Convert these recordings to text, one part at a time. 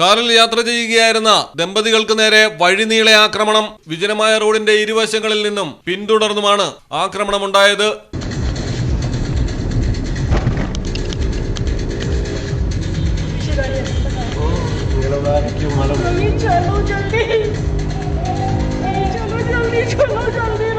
കാറിൽ യാത്ര ചെയ്യുകയായിരുന്ന ദമ്പതികൾക്ക് നേരെ വഴിനീളെ ആക്രമണം. വിജനമായ റോഡിന്റെ ഇരുവശങ്ങളിൽ നിന്നും പിന്തുടർന്നുമാണ് ആക്രമണമുണ്ടായത്. ചലോ ചലോ ചലോ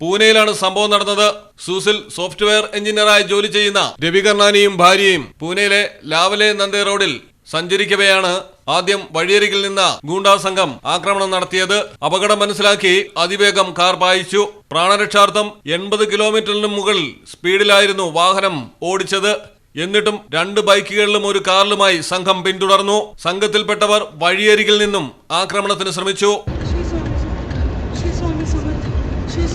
പൂനെയിലാണ് സംഭവം നടന്നത്. സൂസിൽ സോഫ്റ്റ്വെയർ എഞ്ചിനീയറായി ജോലി ചെയ്യുന്ന രവി കർണാനിയും ഭാര്യയും പൂനെയിലെ ലാവലെ നന്ദേ റോഡിൽ സഞ്ചരിക്കവെയാണ് ആദ്യം വഴിയരികിൽ നിന്ന് ഗൂണ്ടാ സംഘം ആക്രമണം നടത്തിയത്. അപകടം മനസ്സിലാക്കി അതിവേഗം കാർ പായിച്ചു. പ്രാണരക്ഷാർത്ഥം എൺപത് കിലോമീറ്ററിന് മുകളിൽ സ്പീഡിലായിരുന്നു വാഹനം ഓടിച്ചത്. എന്നിട്ടും രണ്ട് ബൈക്കുകളിലും ഒരു കാറിലുമായി സംഘം പിന്തുടർന്നു. സംഘത്തിൽപ്പെട്ടവർ വഴിയരികിൽ നിന്നും ആക്രമണത്തിന് ശ്രമിച്ചു.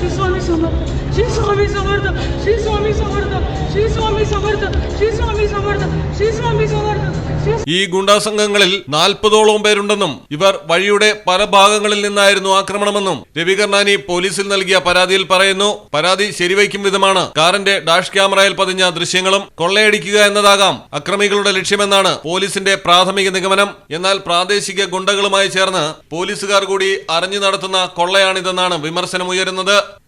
श्री स्वामी समर्थ श्री स्वामी समर्थ श्री स्वामी समर्थ श्री स्वामी समर्थ श्री स्वामी समर्थ श्री स्वामी समर्थ श्री ഈ ഗുണ്ടാ സംഘങ്ങളിൽ നാൽപ്പതോളം പേരുണ്ടെന്നും ഇവർ വഴിയുടെ പല ഭാഗങ്ങളിൽ നിന്നായിരുന്നു ആക്രമണമെന്നും രവി കർണാനി പോലീസിൽ നൽകിയ പരാതിയിൽ പറയുന്നു പരാതി ശരിവയ്ക്കും വിധമാണ് കാറിന്റെ ഡാഷ് ക്യാമറയിൽ പതിഞ്ഞ ദൃശ്യങ്ങളും കൊള്ളയടിക്കുക എന്നതാകാം അക്രമികളുടെ ലക്ഷ്യമെന്നാണ് പോലീസിന്റെ പ്രാഥമിക നിഗമനം എന്നാൽ പ്രാദേശിക ഗുണ്ടകളുമായി ചേർന്ന് പോലീസുകാർ കൂടി അറിഞ്ഞു നടത്തുന്ന കൊള്ളയാണിതെന്നാണ് വിമർശനമുയരുന്നത്